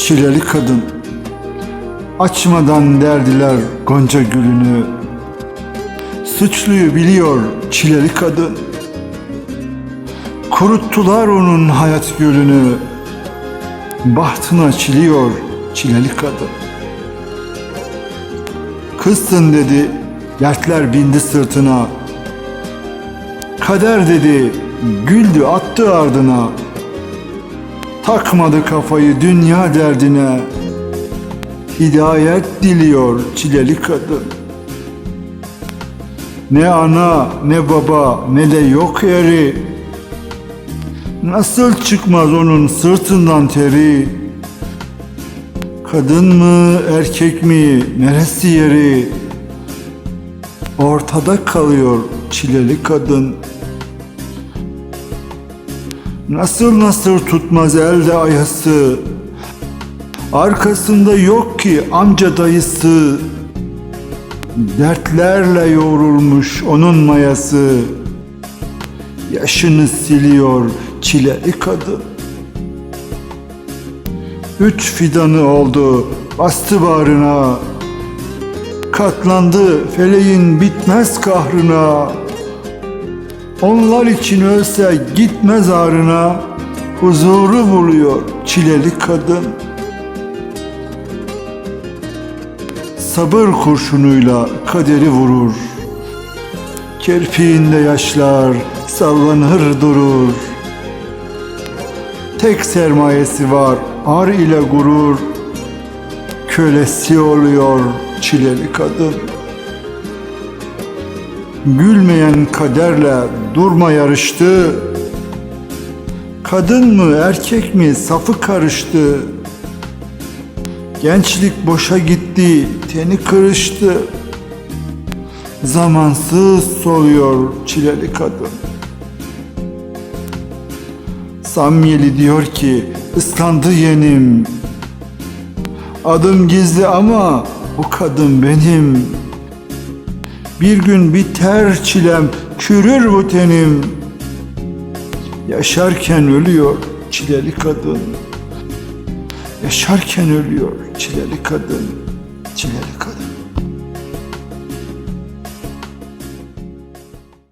çileli kadın. Açmadan derdiler gonca gülünü. Suçluyu biliyor çileli kadın. Kuruttular onun hayat gölünü. Bahtına çiliyor çileli kadın. Kızsın dedi dertler bindi sırtına. Kader dedi güldü attı ardına Takmadı kafayı dünya derdine. Hidayet diliyor çileli kadın. Ne ana ne baba ne de yok yeri Nasıl çıkmaz onun sırtından teri? Kadın mı erkek mi neresi yeri? Ortada kalıyor çileli kadın Nasıl nasıl tutmaz elde ayası? Arkasında yok ki amca dayısı. Dertlerle yoğrulmuş onun mayası. Yaşını siliyor çileli kadın Üç fidanı oldu bastı bağrına. Katlandı feleğin bitmez kahrına Onlar için ölse gitmez ağrına Huzuru buluyor çileli kadın. Sabır kurşunuyla kaderi vurur. Kirpiğinde yaşlar sallanır durur. Tek sermayesi var ar ile gurur. Kölesi oluyor çileli kadın Gülmeyen kaderle durma yarıştı. Kadın mı erkek mi? Safı karıştı. Gençlik boşa gitti teni kırıştı. Zamansız soluyor çileli kadın. Samyeli diyor ki ıslandı yenim. Adım gizli ama o kadın benim Bir gün biter çilem çürür bu tenim. Yaşarken ölüyor çileli kadın. Yaşarken ölüyor çileli kadın Çileli kadın